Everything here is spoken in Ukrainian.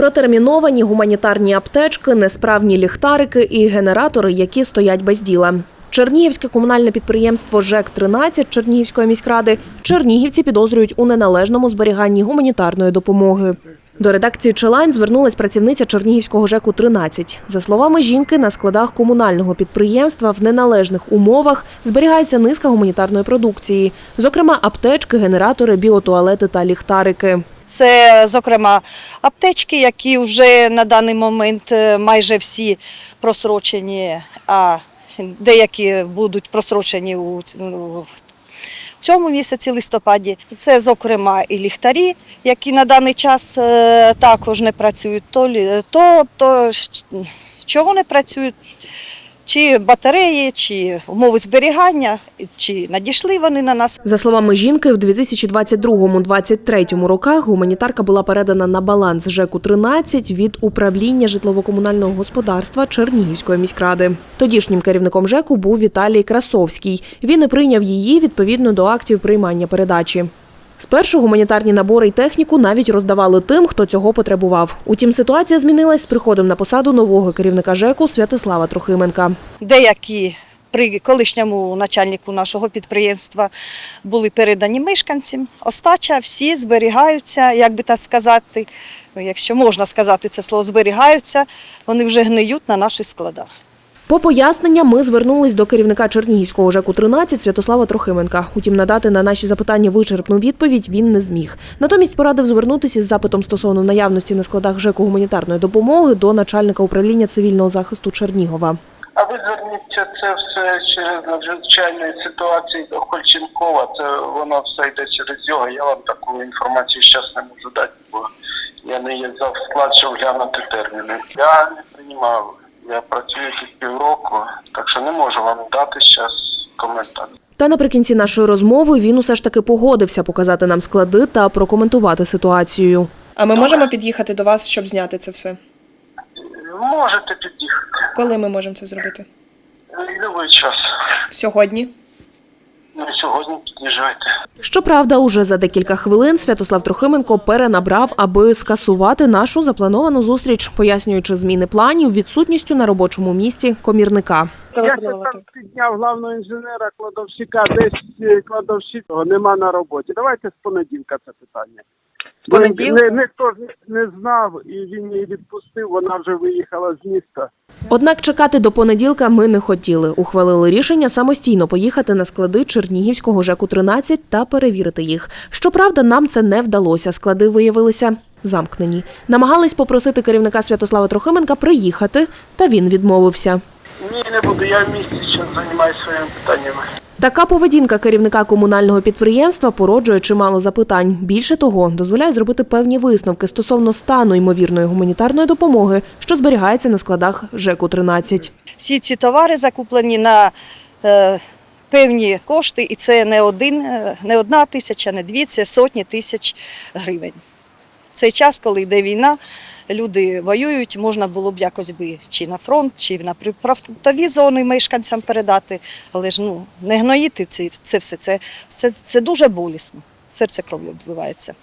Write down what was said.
Протерміновані гуманітарні аптечки, несправні ліхтарики і генератори, які стоять без діла. Чернігівське комунальне підприємство ЖЕК-13 Чернігівської міськради чернігівці підозрюють у неналежному зберіганні гуманітарної допомоги. До редакції Челайн звернулась працівниця Чернігівського ЖЕКу-13. За словами жінки, на складах комунального підприємства в неналежних умовах зберігається низка гуманітарної продукції, зокрема аптечки, генератори, біотуалети та ліхтарики. Це, зокрема, аптечки, які вже на даний момент е, майже всі просрочені, а деякі будуть просрочені у у цьому місяці листопаді. Це, зокрема, і ліхтарі, які на даний час е, також не працюють. То, то, то чого не працюють? Чи батареї, чи умови зберігання, чи надійшли вони на нас. За словами жінки, в 2022-2023 роках гуманітарка була передана на баланс ЖЕКу-13 від управління житлово-комунального господарства Чернігівської міськради. Тодішнім керівником ЖЕКу був Віталій Красовський. Він і прийняв її відповідно до актів приймання передачі. Спершу гуманітарні набори й техніку навіть роздавали тим, хто цього потребував. Утім, ситуація змінилась з приходом на посаду нового керівника ЖЕКу Святослава Трохименка. Деякі при колишньому начальнику нашого підприємства були передані мешканцям. Остача всі зберігаються, як би так сказати, ну, якщо можна сказати це слово, зберігаються, вони вже гниють на наших складах. По пояснення ми звернулись до керівника Чернігівського ЖЕКу-13 Святослава Трохименка. Утім, надати на наші запитання вичерпну відповідь він не зміг. Натомість порадив звернутися з запитом стосовно наявності на складах ЖЕКу гуманітарної допомоги до начальника управління цивільного захисту Чернігова. А ви зверніться це все через надзвичайної ситуації до Хольченкова. Це воно все йде через його. Я вам таку інформацію зараз не можу дати, бо я не є за склад, щоб глянути терміни. Я не приймав. Я працюю тут півроку, так що не можу вам дати зараз коментар. Та наприкінці нашої розмови він усе ж таки погодився показати нам склади та прокоментувати ситуацію. А ми можемо під'їхати до вас, щоб зняти це все? Можете під'їхати Коли ми можемо це зробити? будь-який час. Сьогодні? Ну, сьогодні під'їжджайте. Щоправда, уже за декілька хвилин Святослав Трохименко перенабрав, аби скасувати нашу заплановану зустріч, пояснюючи зміни планів відсутністю на робочому місці комірника. Я ще там підняв главного інженера кладовщика, десь е, кладовщика нема на роботі. Давайте з понеділка це питання. Понеділка? Не, ніхто ж не знав, і він її відпустив, вона вже виїхала з міста. Однак чекати до понеділка ми не хотіли. Ухвалили рішення самостійно поїхати на склади Чернігівського ЖЕКу-13 та перевірити їх. Щоправда, нам це не вдалося. Склади виявилися замкнені. Намагались попросити керівника Святослава Трохименка приїхати, та він відмовився. Ні, не буду. Я в місті зараз займаюся своїми питаннями. Така поведінка керівника комунального підприємства породжує чимало запитань. Більше того, дозволяє зробити певні висновки стосовно стану ймовірної гуманітарної допомоги, що зберігається на складах ЖЕКу-13. Всі ці товари закуплені на е, певні кошти, і це не, один, е, не одна тисяча, не дві, це сотні тисяч гривень. В цей час, коли йде війна, люди воюють, можна було б якось би чи на фронт, чи на прифронтові зони мешканцям передати, але ж ну, не гноїти це, це все, це, це, це дуже болісно. Серце кров'ю обливається.